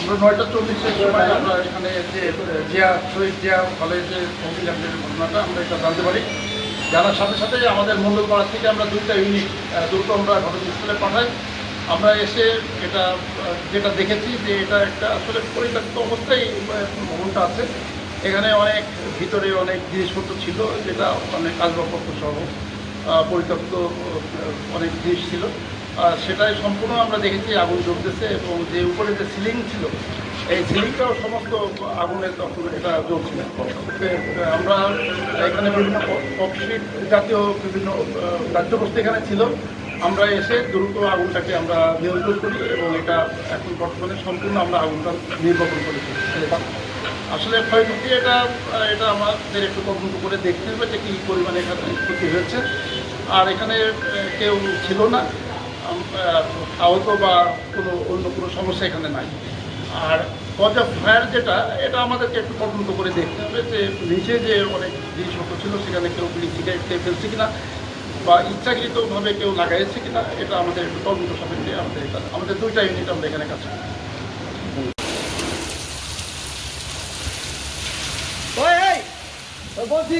আমরা নয়টা চল্লিশের সময় আমরা এখানে যে, জিয়া, শহীদ জিয়া কলেজে অগ্নিকাণ্ডের ঘটনাটা আমরা এটা জানতে পারি। জানার সাথে সাথে আমাদের মন্ডলপাড়া থেকে আমরা দুইটা ইউনিট দ্রুত আমরা ঘটনাস্থলে পাঠাই। আমরা এসে এটা যেটা দেখেছি যে এটা একটা আসলে পরিত্যক্ত অবস্থায় ভবনটা আছে। এখানে অনেক ভিতরে অনেক জিনিসপত্র ছিল, যেটা অনেক আসবাবপত্র সহ পরিত্যক্ত অনেক জিনিস ছিল। সেটাই সম্পূর্ণ আমরা দেখেছি, আগুন জ্বলতেছে এবং যে উপরে যে সিলিং ছিল, এই সিলিংটাও সমস্ত আগুনের তখন এটা জ্বলছিল। আমরা এখানে বিভিন্ন ককশিট জাতীয় বিভিন্ন কার্যবস্তু এখানে ছিল। আমরা এসে দ্রুত আগুনটাকে আমরা নিয়ন্ত্রণ করি এবং এটা এখন বর্তমানে সম্পূর্ণ আমরা আগুনটা নির্বাপন করেছি। আসলে ক্ষয়ক্ষতি এটা এটা আমাদের একটু তদন্ত করে দেখতে হবে যে কী পরিমাণে এখানে ক্ষতি হয়েছে। আর এখানে কেউ ছিল না। আহত বা কোনো অন্য কোনো সমস্যা এখানে নাই। আর কজ ফায়ার যেটা, এটা আমাদেরকে একটু তদন্ত করে দেখতে হবে যে নিচে যে অনেক জিনিসপত্র ছিল, সেখানে কেউ বিড়ি সিগারেট খেয়ে ফেলছে কিনা, বা ইচ্ছাকৃতভাবে কেউ লাগাইছে কিনা, এটা আমাদের একটু তদন্ত সাপেক্ষে আমাদের আমাদের দুইটা ইউনিট আমরা এখানে কাজ করি। বলছি